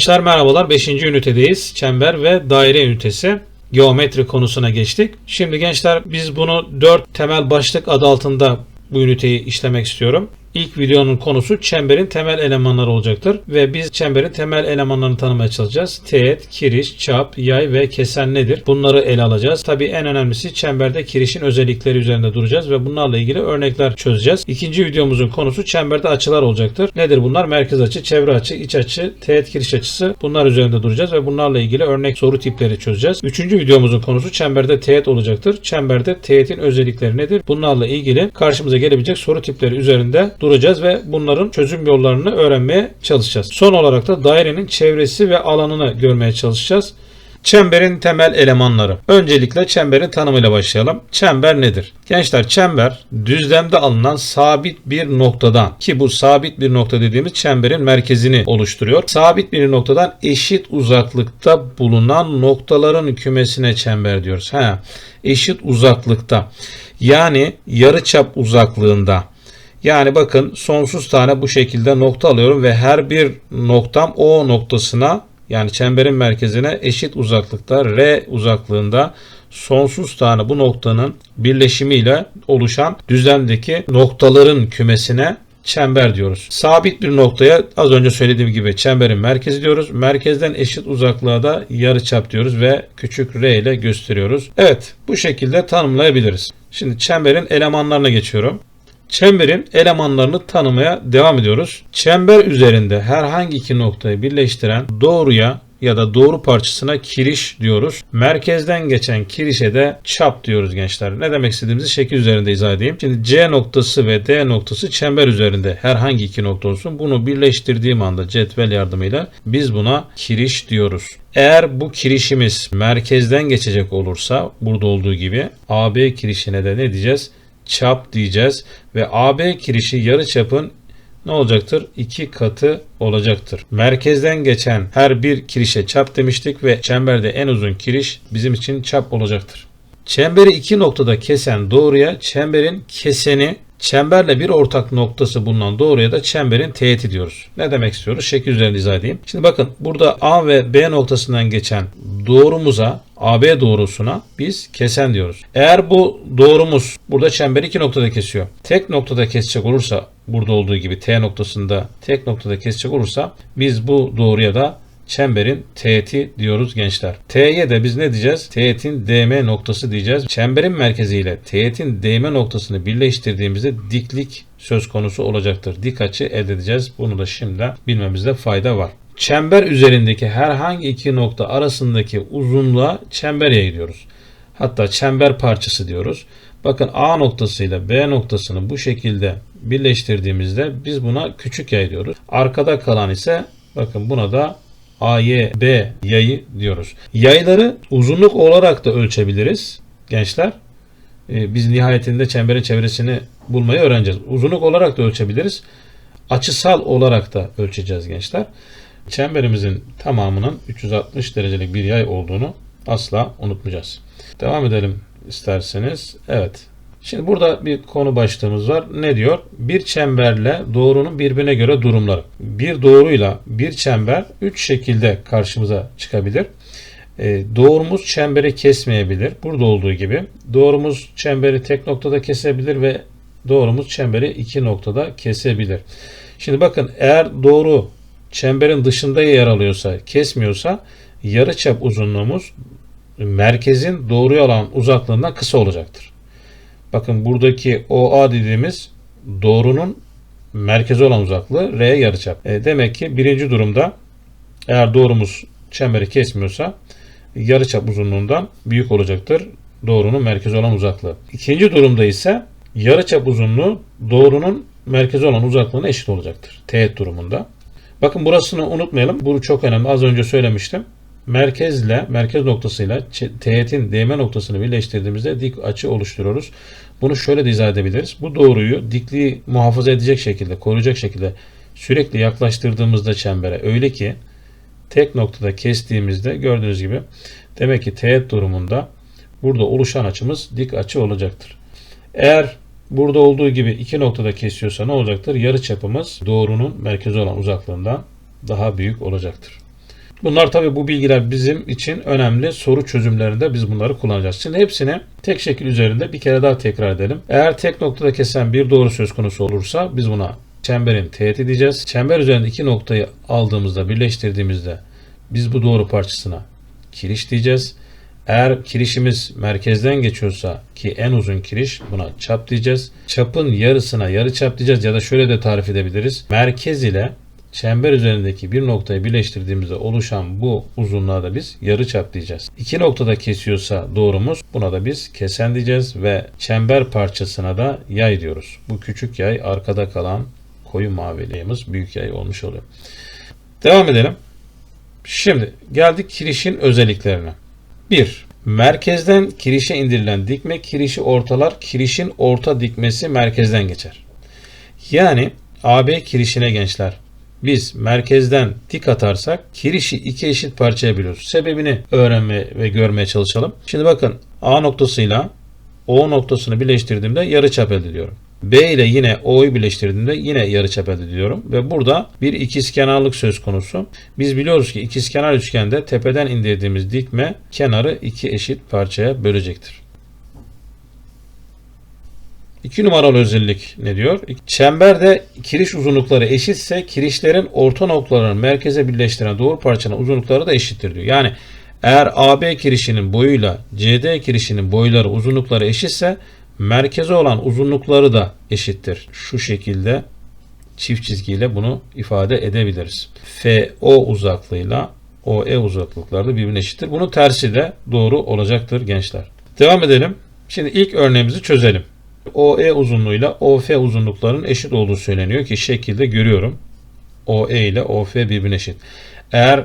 Gençler merhabalar. 5. ünitedeyiz. Çember ve daire ünitesi. Geometri konusuna geçtik. Şimdi gençler biz bunu 4 temel başlık adı altında bu üniteyi işlemek istiyorum. İlk videonun konusu çemberin temel elemanları olacaktır ve biz çemberin temel elemanlarını tanımaya çalışacağız. Teğet, kiriş, çap, yay ve kesen nedir? Bunları ele alacağız. Tabii en önemlisi çemberde kirişin özellikleri üzerinde duracağız ve bunlarla ilgili örnekler çözeceğiz. İkinci videomuzun konusu çemberde açılar olacaktır. Nedir bunlar? Merkez açı, çevre açı, iç açı, teğet kiriş açısı. Bunlar üzerinde duracağız ve bunlarla ilgili örnek soru tipleri çözeceğiz. Üçüncü videomuzun konusu çemberde teğet olacaktır. Çemberde teğetin özellikleri nedir? Bunlarla ilgili karşımıza gelebilecek soru tipleri üzerinde duracağız ve bunların çözüm yollarını öğrenmeye çalışacağız. Son olarak da dairenin çevresi ve alanını görmeye çalışacağız. Çemberin temel elemanları. Öncelikle çemberin tanımıyla başlayalım. Çember nedir? Gençler çember düzlemde alınan sabit bir noktadan ki bu sabit bir nokta dediğimiz çemberin merkezini oluşturuyor. Sabit bir noktadan eşit uzaklıkta bulunan noktaların kümesine çember diyoruz. He, eşit uzaklıkta. Yani yarıçap uzaklığında. Yani bakın sonsuz tane bu şekilde nokta alıyorum ve her bir noktam O noktasına yani çemberin merkezine eşit uzaklıkta R uzaklığında sonsuz tane bu noktanın birleşimiyle oluşan düzlemdeki noktaların kümesine çember diyoruz. Sabit bir noktaya az önce söylediğim gibi çemberin merkezi diyoruz. Merkezden eşit uzaklığa da yarıçap diyoruz ve küçük r ile gösteriyoruz. Evet bu şekilde tanımlayabiliriz. Şimdi çemberin elemanlarına geçiyorum. Çemberin elemanlarını tanımaya devam ediyoruz. Çember üzerinde herhangi iki noktayı birleştiren doğruya ya da doğru parçasına kiriş diyoruz. Merkezden geçen kirişe de çap diyoruz gençler. Ne demek istediğimizi şekil üzerinde izah edeyim. Şimdi C noktası ve D noktası çember üzerinde herhangi iki nokta olsun. Bunu birleştirdiğim anda cetvel yardımıyla biz buna kiriş diyoruz. Eğer bu kirişimiz merkezden geçecek olursa burada olduğu gibi AB kirişine de ne diyeceğiz? Çap diyeceğiz ve AB kirişi yarı çapın ne olacaktır? 2 katı olacaktır. Merkezden geçen her bir kirişe çap demiştik ve çemberde en uzun kiriş bizim için çap olacaktır. Çemberi iki noktada kesen doğruya çemberin keseni çemberle bir ortak noktası bulunan doğruya da çemberin teğeti diyoruz. Ne demek istiyoruz? Şekil üzerinde izah edeyim. Şimdi bakın burada A ve B noktasından geçen doğrumuza AB doğrusuna biz kesen diyoruz. Eğer bu doğrumuz burada çemberi iki noktada kesiyor. Tek noktada kesecek olursa burada olduğu gibi T noktasında tek noktada kesecek olursa biz bu doğruya da çemberin teğeti diyoruz gençler. T'ye de biz ne diyeceğiz? Teğetin DM noktası diyeceğiz. Çemberin merkeziyle teğetin DM noktasını birleştirdiğimizde diklik söz konusu olacaktır. Dik açı elde edeceğiz. Bunu da şimdi bilmemizde fayda var. Çember üzerindeki herhangi iki nokta arasındaki uzunluğa çember yayı diyoruz. Hatta çember parçası diyoruz. Bakın A noktasıyla B noktasını bu şekilde birleştirdiğimizde biz buna küçük yay diyoruz. Arkada kalan ise bakın buna da AYB yayı diyoruz. Yayları uzunluk olarak da ölçebiliriz gençler. Ee, Biz nihayetinde çemberin çevresini bulmayı öğreneceğiz. Uzunluk olarak da ölçebiliriz. Açısal olarak da ölçeceğiz gençler. Çemberimizin tamamının 360 derecelik bir yay olduğunu asla unutmayacağız. Devam edelim isterseniz. Evet. Şimdi burada bir konu başlığımız var. Ne diyor? Bir çemberle doğrunun birbirine göre durumları. Bir doğruyla bir çember üç şekilde karşımıza çıkabilir. E, doğrumuz çemberi kesmeyebilir. Burada olduğu gibi. Doğrumuz çemberi tek noktada kesebilir ve doğrumuz çemberi iki noktada kesebilir. Şimdi bakın eğer doğru çemberin dışında yer alıyorsa, kesmiyorsa yarıçap uzunluğumuz merkezin doğruya olan uzaklığından kısa olacaktır. Bakın buradaki OA dediğimiz doğrunun merkezi olan uzaklığı R yarıçap. E, demek ki birinci durumda eğer doğrumuz çemberi kesmiyorsa yarıçap uzunluğundan büyük olacaktır doğrunun merkezi olan uzaklığı. İkinci durumda ise yarıçap uzunluğu doğrunun merkezi olan uzaklığına eşit olacaktır. Teğet durumunda. Bakın burasını unutmayalım. Bu çok önemli. Az önce söylemiştim. Merkezle, merkez noktasıyla teğetin DM noktasını birleştirdiğimizde dik açı oluşturuyoruz. Bunu şöyle de izah edebiliriz. Bu doğruyu dikliği muhafaza edecek şekilde, koruyacak şekilde sürekli yaklaştırdığımızda çembere öyle ki tek noktada kestiğimizde gördüğünüz gibi demek ki teğet durumunda burada oluşan açımız dik açı olacaktır. Eğer burada olduğu gibi iki noktada kesiyorsa ne olacaktır? Yarı çapımız doğrunun merkezi olan uzaklığından daha büyük olacaktır. Bunlar tabii bu bilgiler bizim için önemli. Soru çözümlerinde biz bunları kullanacağız. Şimdi hepsini tek şekil üzerinde bir kere daha tekrar edelim. Eğer tek noktada kesen bir doğru söz konusu olursa biz buna çemberin teğeti diyeceğiz. Çember üzerinde iki noktayı aldığımızda, birleştirdiğimizde biz bu doğru parçasına kiriş diyeceğiz. Eğer kirişimiz merkezden geçiyorsa ki en uzun kiriş buna çap diyeceğiz. Çapın yarısına yarı çap diyeceğiz ya da şöyle de tarif edebiliriz. Merkez ile çember üzerindeki bir noktayı birleştirdiğimizde oluşan bu uzunluğa da biz yarı çap diyeceğiz. İki noktada kesiyorsa doğrumuz buna da biz kesen diyeceğiz ve çember parçasına da yay diyoruz. Bu küçük yay arkada kalan koyu mavi yayımız büyük yay olmuş oluyor. Devam edelim. Şimdi geldik kirişin özelliklerine. 1. Merkezden kirişe indirilen dikme kirişi ortalar. Kirişin orta dikmesi merkezden geçer. Yani AB kirişine gençler biz merkezden dik atarsak kirişi iki eşit parçaya bölüyoruz. Sebebini öğrenme ve görmeye çalışalım. Şimdi bakın A noktasıyla O noktasını birleştirdiğimde yarıçap elde ediyorum. B ile yine O'yu birleştirdiğimde yine yarıçap elde ediyorum. Ve burada bir ikizkenarlık söz konusu. Biz biliyoruz ki ikizkenar üçgende tepeden indirdiğimiz dikme kenarı iki eşit parçaya bölecektir. İki numaralı özellik ne diyor? Çemberde kiriş uzunlukları eşitse kirişlerin orta noktalarını merkeze birleştiren doğru parçanın uzunlukları da eşittir diyor. Yani eğer AB kirişinin boyuyla CD kirişinin boyları uzunlukları eşitse merkeze olan uzunlukları da eşittir. Şu şekilde çift çizgiyle bunu ifade edebiliriz. FO uzaklığıyla OE uzaklıkları da birbirine eşittir. Bunun tersi de doğru olacaktır gençler. Devam edelim. Şimdi ilk örneğimizi çözelim. OE uzunluğuyla OF uzunluklarının eşit olduğu söyleniyor ki şekilde görüyorum. OE ile OF birbirine eşit. Eğer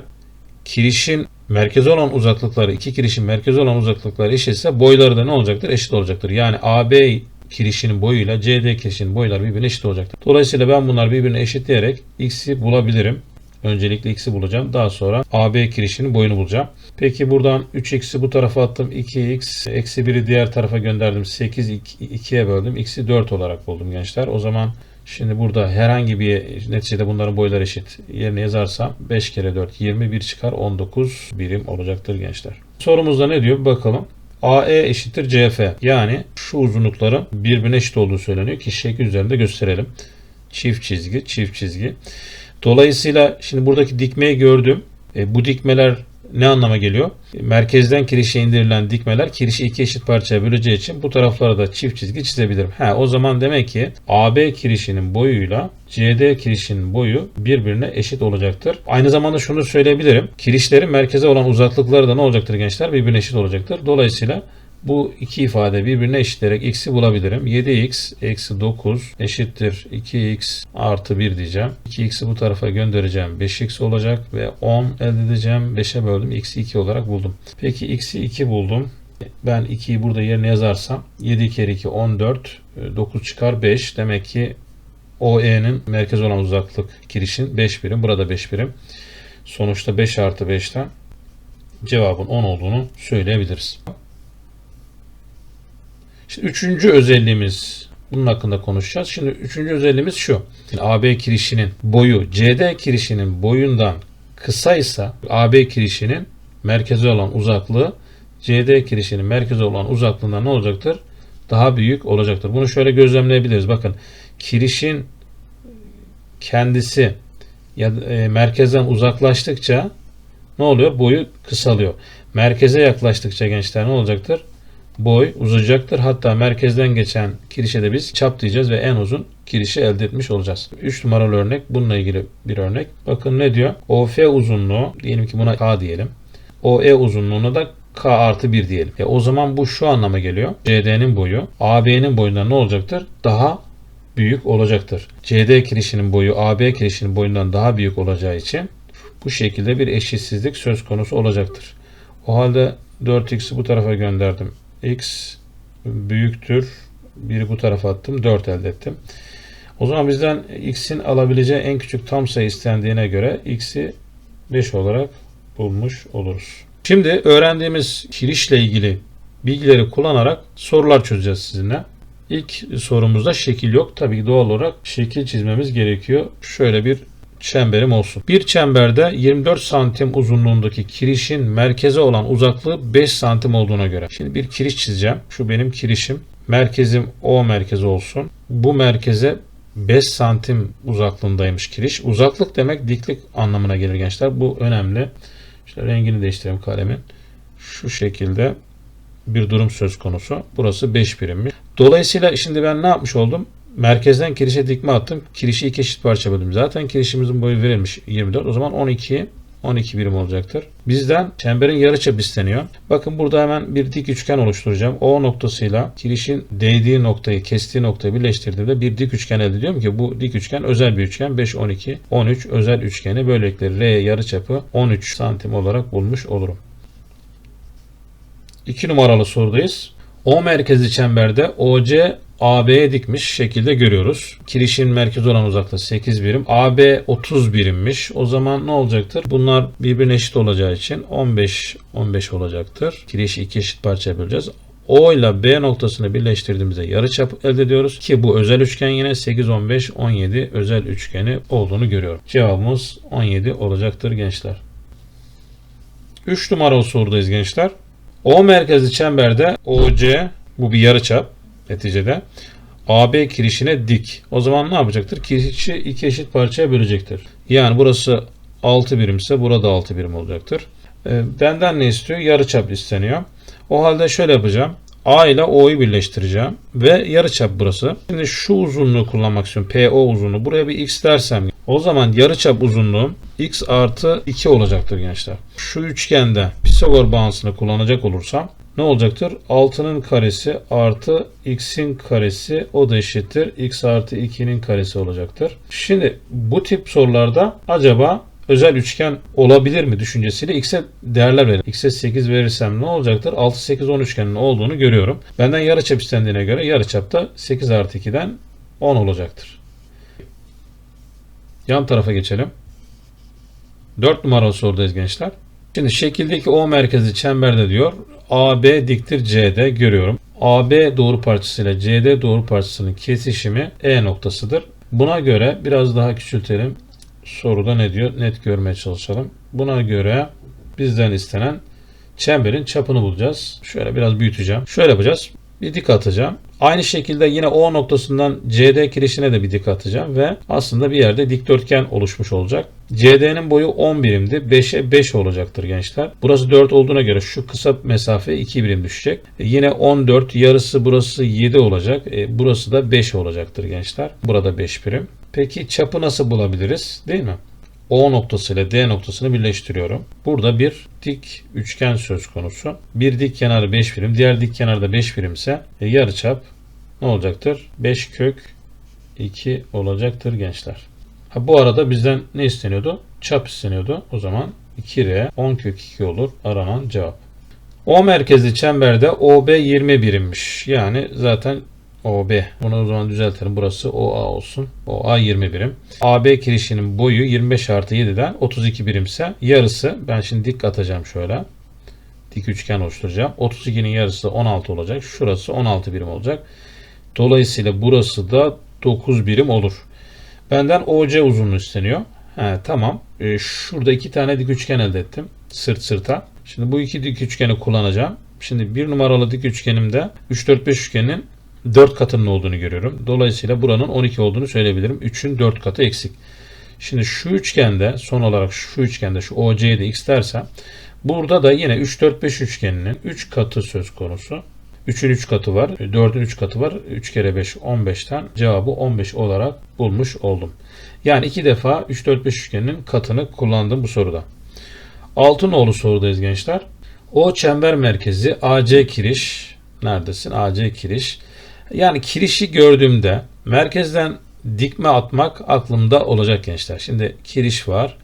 kirişin merkezi olan uzaklıkları, iki kirişin merkezi olan uzaklıkları eşitse boyları da ne olacaktır? Eşit olacaktır. Yani AB kirişinin boyuyla CD kirişinin boyları birbirine eşit olacaktır. Dolayısıyla ben bunları birbirine eşitleyerek x'i bulabilirim. Öncelikle x'i bulacağım. Daha sonra AB kirişinin boyunu bulacağım. Peki buradan 3x'i bu tarafa attım. 2x eksi 1'i diğer tarafa gönderdim. 8 2'ye böldüm. x'i 4 olarak buldum gençler. O zaman şimdi burada herhangi bir neticede bunların boyları eşit. Yerine yazarsam 5 kere 4 21 çıkar 19 birim olacaktır gençler. Sorumuzda ne diyor? Bakalım. AE eşittir CF. Yani şu uzunlukların birbirine eşit olduğu söyleniyor ki şekil üzerinde gösterelim. Çift çizgi, çift çizgi. Dolayısıyla şimdi buradaki dikmeyi gördüm. E, bu dikmeler ne anlama geliyor? Merkezden kirişe indirilen dikmeler kirişi iki eşit parçaya böleceği için bu taraflara da çift çizgi çizebilirim. Ha, o zaman demek ki AB kirişinin boyuyla CD kirişinin boyu birbirine eşit olacaktır. Aynı zamanda şunu söyleyebilirim. Kirişlerin merkeze olan uzaklıkları da ne olacaktır gençler? Birbirine eşit olacaktır. Dolayısıyla bu iki ifade birbirine eşitleyerek x'i bulabilirim. 7x eksi 9 eşittir 2x artı 1 diyeceğim. 2x'i bu tarafa göndereceğim. 5x olacak ve 10 elde edeceğim. 5'e böldüm. x'i 2 olarak buldum. Peki x'i 2 buldum. Ben 2'yi burada yerine yazarsam 7 kere 2 14 9 çıkar 5. Demek ki OE'nin merkez olan uzaklık kirişin 5 birim. Burada 5 birim. Sonuçta 5 artı 5'ten cevabın 10 olduğunu söyleyebiliriz. Şimdi üçüncü özelliğimiz bunun hakkında konuşacağız. Şimdi üçüncü özelliğimiz şu. AB kirişinin boyu CD kirişinin boyundan kısaysa AB kirişinin merkezi olan uzaklığı CD kirişinin merkezi olan uzaklığından ne olacaktır? Daha büyük olacaktır. Bunu şöyle gözlemleyebiliriz. Bakın kirişin kendisi ya e, merkezden uzaklaştıkça ne oluyor? Boyu kısalıyor. Merkeze yaklaştıkça gençler ne olacaktır? Boy uzayacaktır. Hatta merkezden geçen kirişe de biz çap diyeceğiz ve en uzun kirişi elde etmiş olacağız. 3 numaralı örnek bununla ilgili bir örnek. Bakın ne diyor? OF uzunluğu diyelim ki buna K diyelim. OE uzunluğuna da K artı 1 diyelim. E o zaman bu şu anlama geliyor. CD'nin boyu AB'nin boyundan ne olacaktır? Daha büyük olacaktır. CD kirişinin boyu AB kirişinin boyundan daha büyük olacağı için bu şekilde bir eşitsizlik söz konusu olacaktır. O halde 4x'i bu tarafa gönderdim x büyüktür. Biri bu tarafa attım. 4 elde ettim. O zaman bizden x'in alabileceği en küçük tam sayı istendiğine göre x'i 5 olarak bulmuş oluruz. Şimdi öğrendiğimiz kirişle ilgili bilgileri kullanarak sorular çözeceğiz sizinle. İlk sorumuzda şekil yok. Tabii doğal olarak şekil çizmemiz gerekiyor. Şöyle bir çemberim olsun. Bir çemberde 24 santim uzunluğundaki kirişin merkeze olan uzaklığı 5 santim olduğuna göre. Şimdi bir kiriş çizeceğim. Şu benim kirişim. Merkezim O merkezi olsun. Bu merkeze 5 santim uzaklığındaymış kiriş. Uzaklık demek diklik anlamına gelir gençler. Bu önemli. İşte rengini değiştirelim kalemin. Şu şekilde bir durum söz konusu. Burası 5 birimmiş. Dolayısıyla şimdi ben ne yapmış oldum? Merkezden kirişe dikme attım. Kirişi iki eşit parça böldüm. Zaten kirişimizin boyu verilmiş 24. O zaman 12 12 birim olacaktır. Bizden çemberin yarıçapı isteniyor. Bakın burada hemen bir dik üçgen oluşturacağım. O noktasıyla kirişin değdiği noktayı, kestiği noktayı birleştirdiğimde bir dik üçgen elde ediyorum ki bu dik üçgen özel bir üçgen. 5, 12, 13 özel üçgeni. Böylelikle R yarıçapı 13 santim olarak bulmuş olurum. 2 numaralı sorudayız. O merkezi çemberde OC AB'ye dikmiş şekilde görüyoruz. Kirişin merkezi olan uzaklığı 8 birim. AB 30 birimmiş. O zaman ne olacaktır? Bunlar birbirine eşit olacağı için 15 15 olacaktır. Kirişi iki eşit parçaya böleceğiz. O ile B noktasını birleştirdiğimizde yarıçap elde ediyoruz ki bu özel üçgen yine 8 15 17 özel üçgeni olduğunu görüyorum. Cevabımız 17 olacaktır gençler. 3 numaralı sorudayız gençler. O merkezli çemberde OC bu bir yarıçap neticede. AB kirişine dik. O zaman ne yapacaktır? Kirişi iki eşit parçaya bölecektir. Yani burası 6 birimse burada 6 birim olacaktır. E, benden ne istiyor? Yarıçap isteniyor. O halde şöyle yapacağım. A ile O'yu birleştireceğim. Ve yarıçap burası. Şimdi şu uzunluğu kullanmak istiyorum. PO uzunluğu. Buraya bir x dersem. O zaman yarıçap uzunluğum x artı 2 olacaktır gençler. Şu üçgende Pisagor bağıntısını kullanacak olursam ne olacaktır? 6'nın karesi artı x'in karesi o da eşittir. x artı 2'nin karesi olacaktır. Şimdi bu tip sorularda acaba özel üçgen olabilir mi düşüncesiyle x'e değerler verin. x'e 8 verirsem ne olacaktır? 6, 8, 10 üçgenin olduğunu görüyorum. Benden yarıçap istendiğine göre yarıçapta 8 artı 2'den 10 olacaktır. Yan tarafa geçelim. 4 numaralı sorudayız gençler. Şimdi şekildeki O merkezi çemberde diyor AB diktir CD görüyorum. AB doğru parçasıyla CD doğru parçasının kesişimi E noktasıdır. Buna göre biraz daha küçültelim. Soruda ne diyor? Net görmeye çalışalım. Buna göre bizden istenen çemberin çapını bulacağız. Şöyle biraz büyüteceğim. Şöyle yapacağız. Bir dik atacağım. Aynı şekilde yine O noktasından CD kirişine de bir dik atacağım ve aslında bir yerde dikdörtgen oluşmuş olacak. CD'nin boyu 10 birimdi. 5'e 5 olacaktır gençler. Burası 4 olduğuna göre şu kısa mesafe 2 birim düşecek. E yine 14 yarısı burası 7 olacak. E burası da 5 olacaktır gençler. Burada 5 birim. Peki çapı nasıl bulabiliriz? Değil mi? O noktası ile D noktasını birleştiriyorum. Burada bir dik üçgen söz konusu. Bir dik kenarı 5 birim, diğer dik kenarda 5 birim ise e, yarıçap ne olacaktır? 5 kök 2 olacaktır gençler. Ha, bu arada bizden ne isteniyordu? Çap isteniyordu. O zaman 2R 10 kök 2 olur aranan cevap. O merkezli çemberde OB 20 birimmiş. Yani zaten OB. Bunu o zaman düzeltelim. Burası OA olsun. OA 20 birim. AB kirişinin boyu 25 artı 7'den 32 birimse yarısı ben şimdi dik atacağım şöyle. Dik üçgen oluşturacağım. 32'nin yarısı 16 olacak. Şurası 16 birim olacak. Dolayısıyla burası da 9 birim olur. Benden OC uzunluğu isteniyor. He, tamam. Ee, şurada iki tane dik üçgen elde ettim. Sırt sırta. Şimdi bu iki dik üçgeni kullanacağım. Şimdi bir numaralı dik üçgenimde 3 4 5 üçgenin 4 katının olduğunu görüyorum. Dolayısıyla buranın 12 olduğunu söyleyebilirim. 3'ün 4 katı eksik. Şimdi şu üçgende son olarak şu üçgende şu OC'ye de x dersem burada da yine 3 4 5 üçgeninin 3 katı söz konusu. 3'ün 3 katı var. 4'ün 3 katı var. 3 kere 5 15'ten cevabı 15 olarak bulmuş oldum. Yani iki defa 3 4 5 üçgeninin katını kullandım bu soruda. Altın nolu sorudayız gençler. O çember merkezi AC kiriş neredesin? AC kiriş yani kirişi gördüğümde merkezden dikme atmak aklımda olacak gençler. Şimdi kiriş var.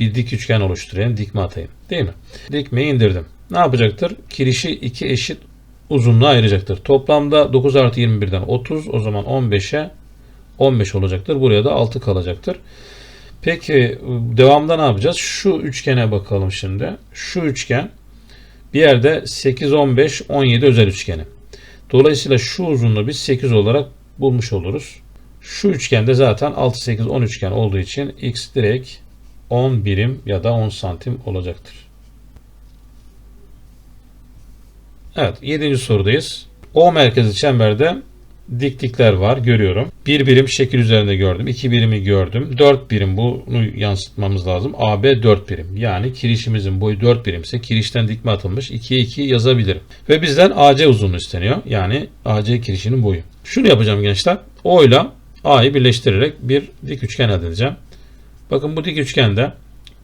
Bir dik üçgen oluşturayım. Dikme atayım. Değil mi? Dikmeyi indirdim. Ne yapacaktır? Kirişi iki eşit uzunluğa ayıracaktır. Toplamda 9 artı 21'den 30. O zaman 15'e 15 olacaktır. Buraya da 6 kalacaktır. Peki devamda ne yapacağız? Şu üçgene bakalım şimdi. Şu üçgen bir yerde 8, 15, 17 özel üçgeni. Dolayısıyla şu uzunluğu biz 8 olarak bulmuş oluruz. Şu üçgende zaten 6, 8, 10 üçgen olduğu için x direkt 10 birim ya da 10 santim olacaktır. Evet 7. sorudayız. O merkezi çemberde diklikler var görüyorum. Bir birim şekil üzerinde gördüm. iki birimi gördüm. 4 birim bunu yansıtmamız lazım. AB 4 birim. Yani kirişimizin boyu 4 birimse kirişten dikme atılmış. 2'ye 2 yazabilirim. Ve bizden AC uzunluğu isteniyor. Yani AC kirişinin boyu. Şunu yapacağım gençler. O ile A'yı birleştirerek bir dik üçgen elde edeceğim. Bakın bu dik üçgende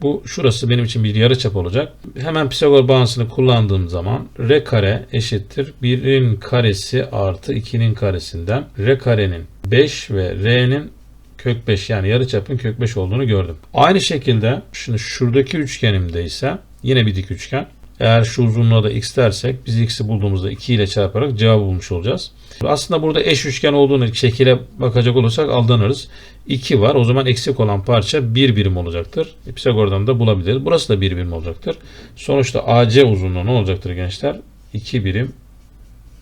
bu şurası benim için bir yarıçap olacak. Hemen Pisagor bağıntısını kullandığım zaman r kare eşittir 1'in karesi artı 2'nin karesinden r karenin 5 ve r'nin kök 5 yani yarıçapın kök 5 olduğunu gördüm. Aynı şekilde şimdi şuradaki üçgenimde ise yine bir dik üçgen. Eğer şu uzunluğa da x dersek biz x'i bulduğumuzda 2 ile çarparak cevabı bulmuş olacağız. Aslında burada eş üçgen olduğunu şekile bakacak olursak aldanırız. 2 var. O zaman eksik olan parça 1 birim olacaktır. Pisagor'dan da bulabiliriz. Burası da 1 birim olacaktır. Sonuçta AC uzunluğu ne olacaktır gençler? 2 birim.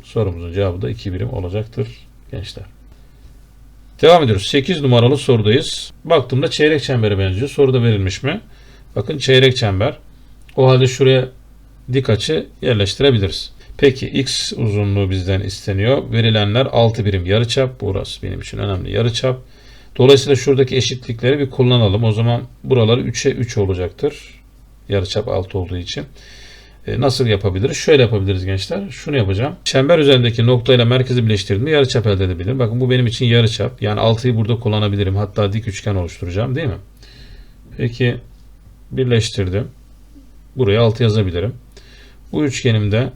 Sorumuzun cevabı da 2 birim olacaktır gençler. Devam ediyoruz. 8 numaralı sorudayız. Baktığımda çeyrek çembere benziyor. Soruda verilmiş mi? Bakın çeyrek çember. O halde şuraya dik açı yerleştirebiliriz. Peki x uzunluğu bizden isteniyor. Verilenler 6 birim yarıçap. Burası benim için önemli yarıçap. Dolayısıyla şuradaki eşitlikleri bir kullanalım. O zaman buraları 3'e 3 olacaktır. Yarıçap 6 olduğu için. E, nasıl yapabiliriz? Şöyle yapabiliriz gençler. Şunu yapacağım. Çember üzerindeki noktayla merkezi birleştirdiğimde yarıçap elde edebilirim. Bakın bu benim için yarıçap. Yani 6'yı burada kullanabilirim. Hatta dik üçgen oluşturacağım değil mi? Peki birleştirdim. Buraya 6 yazabilirim. Bu üçgenimde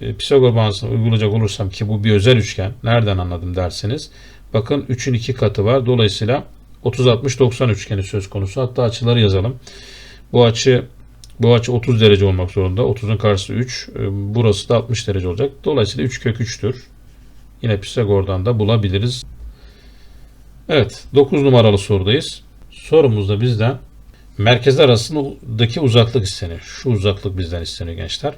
e, Pisagor bağıntısını uygulayacak olursam ki bu bir özel üçgen. Nereden anladım derseniz. Bakın 3'ün 2 katı var. Dolayısıyla 30-60-90 üçgeni söz konusu. Hatta açıları yazalım. Bu açı bu açı 30 derece olmak zorunda. 30'un karşısı 3. E, burası da 60 derece olacak. Dolayısıyla 3 kök 3'tür. Yine Pisagor'dan da bulabiliriz. Evet 9 numaralı sorudayız. Sorumuzda bizden merkezler arasındaki uzaklık isteniyor. Şu uzaklık bizden isteniyor gençler.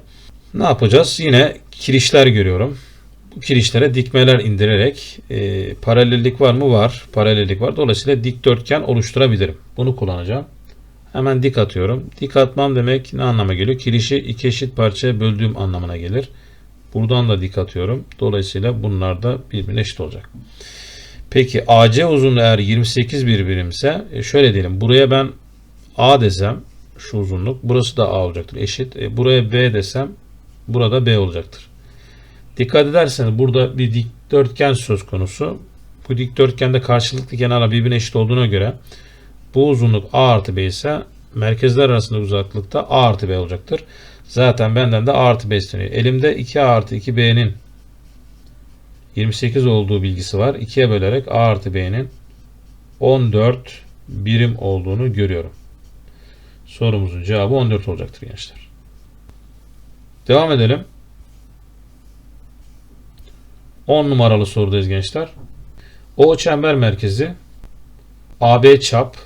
Ne yapacağız? Yine kirişler görüyorum. Bu kirişlere dikmeler indirerek e, paralellik var mı? Var. Paralellik var. Dolayısıyla dikdörtgen oluşturabilirim. Bunu kullanacağım. Hemen dik atıyorum. Dik atmam demek ne anlama geliyor? Kirişi iki eşit parçaya böldüğüm anlamına gelir. Buradan da dik atıyorum. Dolayısıyla bunlar da birbirine eşit olacak. Peki AC uzunluğu eğer 28 bir birimse e, şöyle diyelim. Buraya ben A desem şu uzunluk. Burası da A olacaktır. Eşit. E, buraya B desem burada B olacaktır. Dikkat ederseniz burada bir dikdörtgen söz konusu. Bu dikdörtgende karşılıklı kenarlar birbirine eşit olduğuna göre bu uzunluk A artı B ise merkezler arasında uzaklıkta A artı B olacaktır. Zaten benden de A artı B isteniyor. Elimde 2A artı 2B'nin 28 olduğu bilgisi var. 2'ye bölerek A artı B'nin 14 birim olduğunu görüyorum. Sorumuzun cevabı 14 olacaktır gençler. Devam edelim. 10 numaralı sorudayız gençler. O çember merkezi AB çap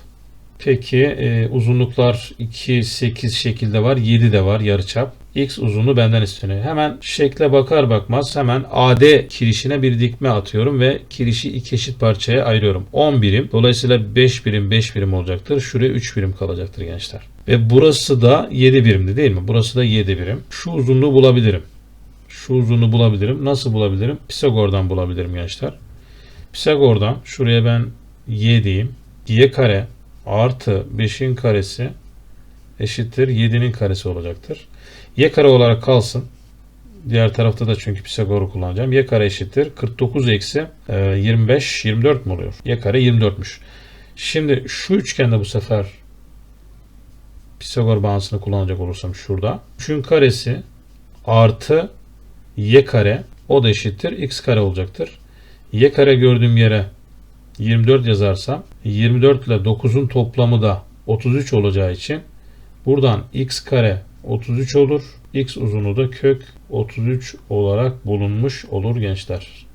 peki e, uzunluklar 2 8 şekilde var 7 de var yarı çap. X uzunluğu benden isteniyor. Hemen şekle bakar bakmaz hemen AD kirişine bir dikme atıyorum ve kirişi iki eşit parçaya ayırıyorum. 10 birim. Dolayısıyla 5 birim 5 birim olacaktır. Şuraya 3 birim kalacaktır gençler. Ve burası da 7 birimdi değil mi? Burası da 7 birim. Şu uzunluğu bulabilirim. Şu uzunluğu bulabilirim. Nasıl bulabilirim? Pisagor'dan bulabilirim gençler. Pisagor'dan şuraya ben y diyeyim. y kare artı 5'in karesi eşittir 7'nin karesi olacaktır. y kare olarak kalsın. Diğer tarafta da çünkü Pisagor'u kullanacağım. y kare eşittir 49 eksi 25 24 mi oluyor? y kare 24'müş. Şimdi şu üçgende bu sefer Pisagor bağıntısını kullanacak olursam şurada. 3'ün karesi artı y kare o da eşittir x kare olacaktır. y kare gördüğüm yere 24 yazarsam 24 ile 9'un toplamı da 33 olacağı için buradan x kare 33 olur. x uzunluğu da kök 33 olarak bulunmuş olur gençler.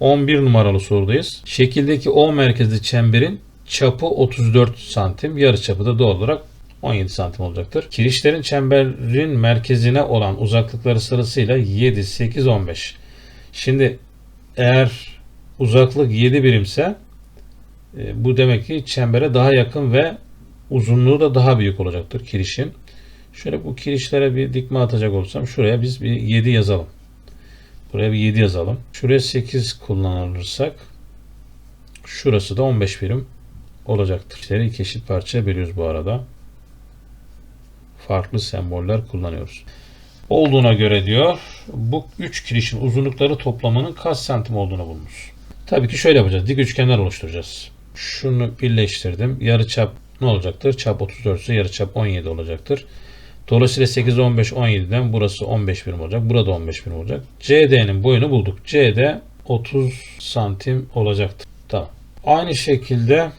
11 numaralı sorudayız. Şekildeki O merkezli çemberin çapı 34 santim, yarı çapı da doğal olarak 17 santim olacaktır. Kirişlerin çemberin merkezine olan uzaklıkları sırasıyla 7, 8, 15. Şimdi eğer uzaklık 7 birimse e, bu demek ki çembere daha yakın ve uzunluğu da daha büyük olacaktır kirişin. Şöyle bu kirişlere bir dikme atacak olsam şuraya biz bir 7 yazalım. Buraya bir 7 yazalım. Şuraya 8 kullanırsak şurası da 15 birim olacaktır. İşleri iki eşit parçaya bölüyoruz bu arada. Farklı semboller kullanıyoruz. Olduğuna göre diyor bu 3 kirişin uzunlukları toplamının kaç santim olduğunu bulmuş. Tabii ki şöyle yapacağız. Dik üçgenler oluşturacağız. Şunu birleştirdim. Yarıçap ne olacaktır? Çap 34 ise yarıçap 17 olacaktır. Dolayısıyla 8, 15, 17'den burası 15 birim olacak. Burada 15 birim olacak. CD'nin boyunu bulduk. CD 30 santim olacaktır. Tamam. Aynı şekilde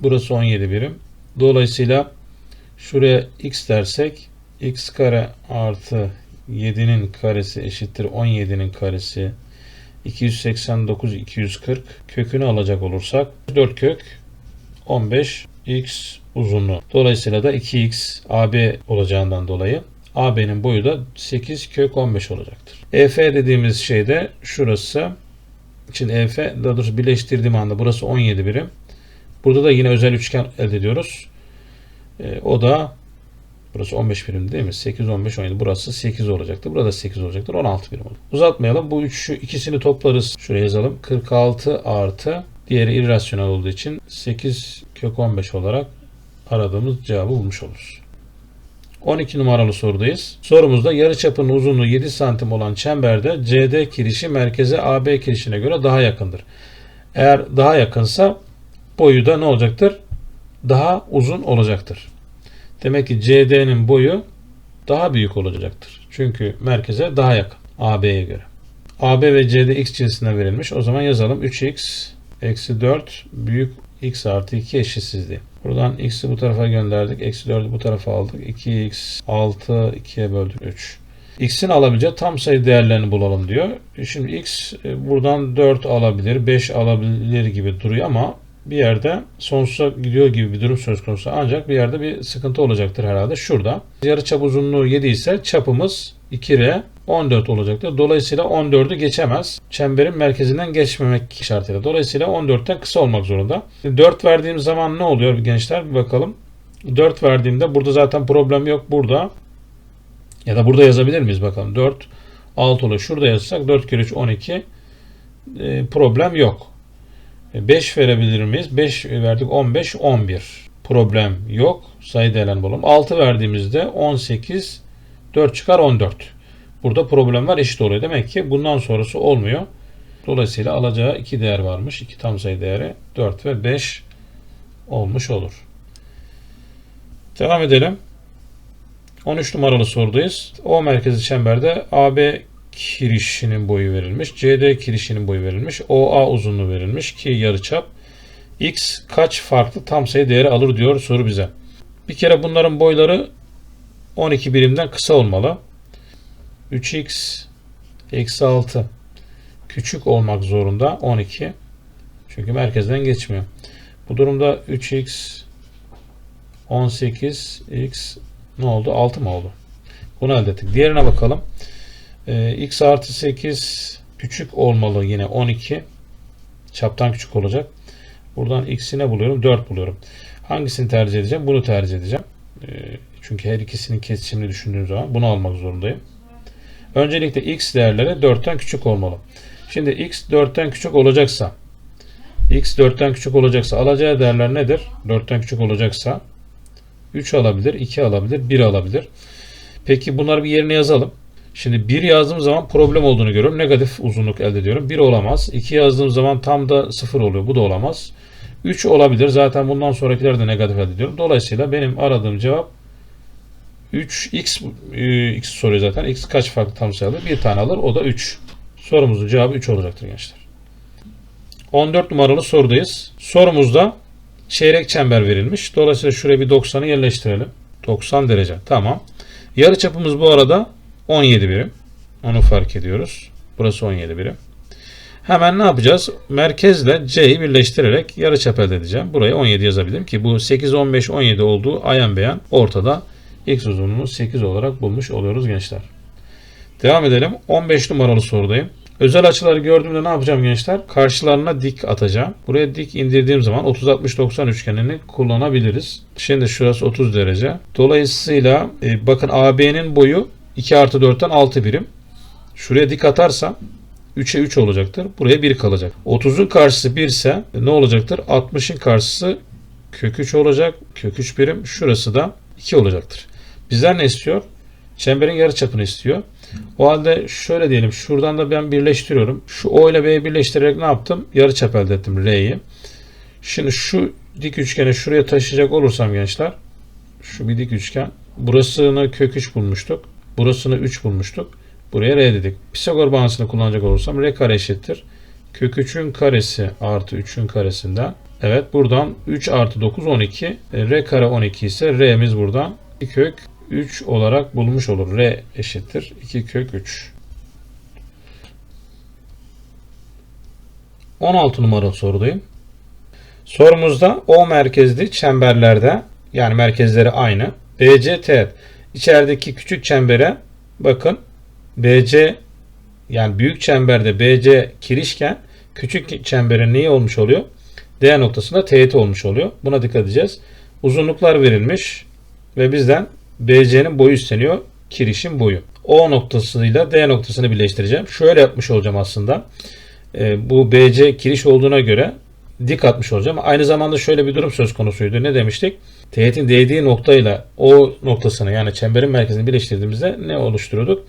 burası 17 birim. Dolayısıyla şuraya x dersek x kare artı 7'nin karesi eşittir 17'nin karesi 289 240 kökünü alacak olursak 4 kök 15 x uzunluğu. Dolayısıyla da 2x AB olacağından dolayı AB'nin boyu da 8 kök 15 olacaktır. EF dediğimiz şey de şurası. Şimdi EF daha doğrusu birleştirdiğim anda burası 17 birim. Burada da yine özel üçgen elde ediyoruz. E, o da burası 15 birim değil mi? 8, 15, 17. Burası 8 olacaktır. Burada 8 olacaktır. 16 birim olur. Uzatmayalım. Bu üçü ikisini toplarız. Şuraya yazalım. 46 artı diğeri irrasyonel olduğu için 8 kök 15 olarak aradığımız cevabı bulmuş oluruz. 12 numaralı sorudayız. Sorumuzda yarıçapının uzunluğu 7 santim olan çemberde CD kirişi merkeze AB kirişine göre daha yakındır. Eğer daha yakınsa boyu da ne olacaktır? Daha uzun olacaktır. Demek ki CD'nin boyu daha büyük olacaktır. Çünkü merkeze daha yakın AB'ye göre. AB ve CD x cinsinden verilmiş. O zaman yazalım 3x eksi 4 büyük x artı 2 eşitsizliği. Buradan x'i bu tarafa gönderdik. Eksi 4'ü bu tarafa aldık. 2x 6 2'ye böldük 3. x'in alabileceği tam sayı değerlerini bulalım diyor. Şimdi x e, buradan 4 alabilir, 5 alabilir gibi duruyor ama bir yerde sonsuza gidiyor gibi bir durum söz konusu. Ancak bir yerde bir sıkıntı olacaktır herhalde. Şurada. Yarı çap uzunluğu 7 ise çapımız 2R 14 olacaktır. Dolayısıyla 14'ü geçemez. Çemberin merkezinden geçmemek şartıyla. Dolayısıyla 14'ten kısa olmak zorunda. 4 verdiğim zaman ne oluyor gençler? Bir bakalım. 4 verdiğimde burada zaten problem yok. Burada ya da burada yazabilir miyiz bakalım. 4 6 oluyor. Şurada yazsak 4 kere 3 12 e, problem yok. 5 verebilir miyiz? 5 verdik 15 11. Problem yok. Sayı değerlerini bulalım. 6 verdiğimizde 18 4 çıkar 14. Burada problem var eşit oluyor. Demek ki bundan sonrası olmuyor. Dolayısıyla alacağı iki değer varmış. iki tam sayı değeri 4 ve 5 olmuş olur. Devam edelim. 13 numaralı sorudayız. O merkezi çemberde AB kirişinin boyu verilmiş. CD kirişinin boyu verilmiş. OA uzunluğu verilmiş ki yarıçap. X kaç farklı tam sayı değeri alır diyor soru bize. Bir kere bunların boyları 12 birimden kısa olmalı. 3x eksi 6 küçük olmak zorunda 12. Çünkü merkezden geçmiyor. Bu durumda 3x 18x ne oldu? 6 mı oldu? Bunu elde ettik. Diğerine bakalım. Ee, x artı 8 küçük olmalı yine 12. Çaptan küçük olacak. Buradan x'ine buluyorum? 4 buluyorum. Hangisini tercih edeceğim? Bunu tercih edeceğim. Ee, çünkü her ikisinin kesişimini düşündüğüm zaman bunu almak zorundayım. Öncelikle x değerleri 4'ten küçük olmalı. Şimdi x 4'ten küçük olacaksa x 4'ten küçük olacaksa alacağı değerler nedir? 4'ten küçük olacaksa 3 alabilir, 2 alabilir, 1 alabilir. Peki bunları bir yerine yazalım. Şimdi 1 yazdığım zaman problem olduğunu görüyorum. Negatif uzunluk elde ediyorum. 1 olamaz. 2 yazdığım zaman tam da 0 oluyor. Bu da olamaz. 3 olabilir. Zaten bundan sonrakiler de negatif elde ediyorum. Dolayısıyla benim aradığım cevap 3 x e, x soruyor zaten. X kaç farklı tam sayı alır? Bir tane alır. O da 3. Sorumuzun cevabı 3 olacaktır gençler. 14 numaralı sorudayız. Sorumuzda çeyrek çember verilmiş. Dolayısıyla şuraya bir 90'ı yerleştirelim. 90 derece. Tamam. Yarı çapımız bu arada 17 birim. Onu fark ediyoruz. Burası 17 birim. Hemen ne yapacağız? Merkezle C'yi birleştirerek yarı çap elde edeceğim. Buraya 17 yazabilirim ki bu 8, 15, 17 olduğu ayan beyan ortada x uzunluğunu 8 olarak bulmuş oluyoruz gençler. Devam edelim. 15 numaralı sorudayım. Özel açıları gördüğümde ne yapacağım gençler? Karşılarına dik atacağım. Buraya dik indirdiğim zaman 30-60-90 üçgenini kullanabiliriz. Şimdi şurası 30 derece. Dolayısıyla e, bakın AB'nin boyu 2 artı 4'ten 6 birim. Şuraya dik atarsam 3'e 3 olacaktır. Buraya 1 kalacak. 30'un karşısı 1 ise ne olacaktır? 60'ın karşısı kök 3 olacak. Kök 3 birim. Şurası da 2 olacaktır. Bizden ne istiyor? Çemberin yarıçapını istiyor. O halde şöyle diyelim. Şuradan da ben birleştiriyorum. Şu O ile B'yi birleştirerek ne yaptım? Yarıçap elde ettim R'yi. Şimdi şu dik üçgeni şuraya taşıyacak olursam gençler. Şu bir dik üçgen. Burasını kök 3 bulmuştuk. Burasını 3 bulmuştuk. Buraya R dedik. Pisagor bağıntısını kullanacak olursam R kare eşittir. Kök 3'ün karesi artı 3'ün karesinden. Evet buradan 3 artı 9 12. E, R kare 12 ise R'miz buradan 2 kök 3 olarak bulmuş olur. R eşittir 2 kök 3. 16 numaralı sorudayım. Sorumuzda O merkezli çemberlerde yani merkezleri aynı. BC teğet. İçerideki küçük çembere bakın BC yani büyük çemberde BC kirişken küçük çemberin neyi olmuş oluyor? D noktasında teğet olmuş oluyor. Buna dikkat edeceğiz. Uzunluklar verilmiş ve bizden BC'nin boyu isteniyor. Kirişin boyu. O noktasıyla D noktasını birleştireceğim. Şöyle yapmış olacağım aslında. E, bu BC kiriş olduğuna göre dik atmış olacağım. Aynı zamanda şöyle bir durum söz konusuydu. Ne demiştik? Teğetin değdiği noktayla o noktasını yani çemberin merkezini birleştirdiğimizde ne oluşturuyorduk?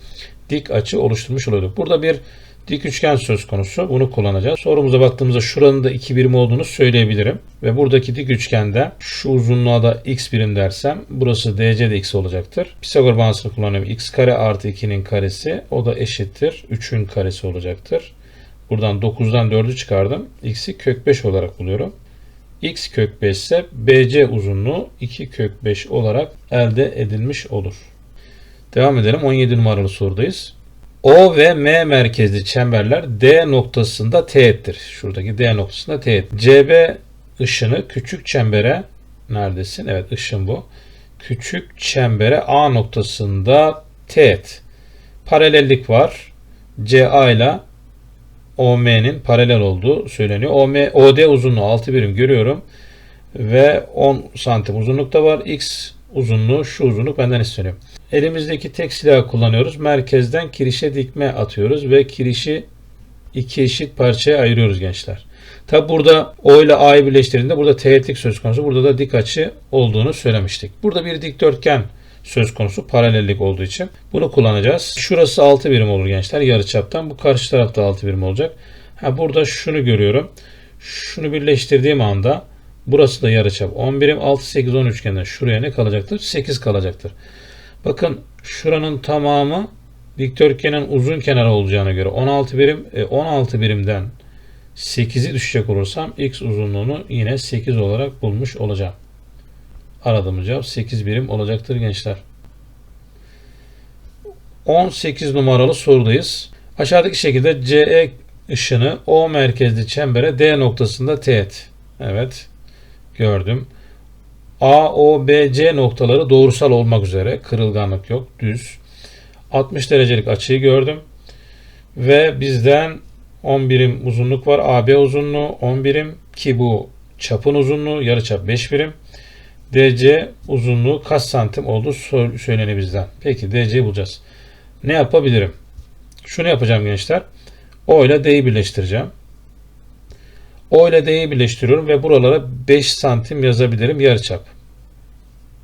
Dik açı oluşturmuş oluyorduk. Burada bir dik üçgen söz konusu. Bunu kullanacağız. Sorumuza baktığımızda şuranın da iki birim olduğunu söyleyebilirim. Ve buradaki dik üçgende şu uzunluğa da x birim dersem burası dc de x olacaktır. Pisagor bağıntısını kullanıyorum. x kare artı 2'nin karesi o da eşittir. 3'ün karesi olacaktır. Buradan 9'dan 4'ü çıkardım. x'i kök 5 olarak buluyorum. X kök 5 ise bc uzunluğu 2 kök 5 olarak elde edilmiş olur. Devam edelim. 17 numaralı sorudayız. O ve M merkezli çemberler D noktasında teğettir. Şuradaki D noktasında teğet. CB ışını küçük çembere neredesin? Evet ışın bu. Küçük çembere A noktasında teğet. Paralellik var. CA ile OM'nin paralel olduğu söyleniyor. OM, OD uzunluğu 6 birim görüyorum. Ve 10 santim uzunlukta var. X uzunluğu şu uzunluk benden isteniyor. Elimizdeki tek silahı kullanıyoruz. Merkezden kirişe dikme atıyoruz ve kirişi iki eşit parçaya ayırıyoruz gençler. Tabi burada O ile A'yı birleştirdiğinde burada teğetlik söz konusu. Burada da dik açı olduğunu söylemiştik. Burada bir dikdörtgen söz konusu paralellik olduğu için bunu kullanacağız. Şurası 6 birim olur gençler yarıçaptan. Bu karşı tarafta 6 birim olacak. Ha burada şunu görüyorum. Şunu birleştirdiğim anda burası da yarıçap 10 birim 6 8 10 üçgenden şuraya ne kalacaktır? 8 kalacaktır. Bakın şuranın tamamı dikdörtgenin uzun kenarı olacağına göre 16 birim 16 e, birimden 8'i düşecek olursam x uzunluğunu yine 8 olarak bulmuş olacağım. Aradığımız cevap 8 birim olacaktır gençler. 18 numaralı sorudayız. Aşağıdaki şekilde CE ışını O merkezli çembere D noktasında teğet. Evet. Gördüm. A, O, B, C noktaları doğrusal olmak üzere. Kırılganlık yok. Düz. 60 derecelik açıyı gördüm. Ve bizden 10 birim uzunluk var. AB uzunluğu 10 birim ki bu çapın uzunluğu yarıçap 5 birim. DC uzunluğu kaç santim olduğu söyleniyor bizden. Peki DC'yi bulacağız. Ne yapabilirim? Şunu yapacağım gençler. O ile D'yi birleştireceğim. O ile D'yi birleştiriyorum ve buralara 5 santim yazabilirim yarıçap.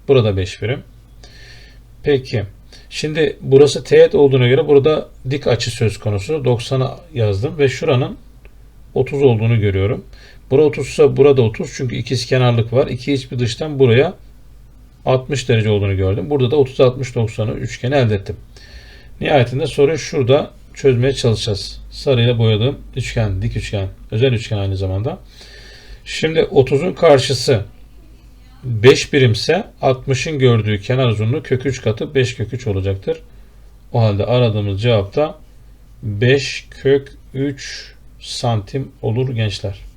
Burada 5 birim. Peki. Şimdi burası teğet olduğuna göre burada dik açı söz konusu. 90'a yazdım ve şuranın 30 olduğunu görüyorum. Bura 30 ise burada 30 çünkü ikiz kenarlık var. İki iç bir dıştan buraya 60 derece olduğunu gördüm. Burada da 30 60 90'ı üçgeni elde ettim. Nihayetinde soruyu şurada çözmeye çalışacağız. Sarıyla boyadığım üçgen, dik üçgen, özel üçgen aynı zamanda. Şimdi 30'un karşısı 5 birimse 60'ın gördüğü kenar uzunluğu kök 3 katı 5 kök 3 olacaktır. O halde aradığımız cevap da 5 kök 3 santim olur gençler.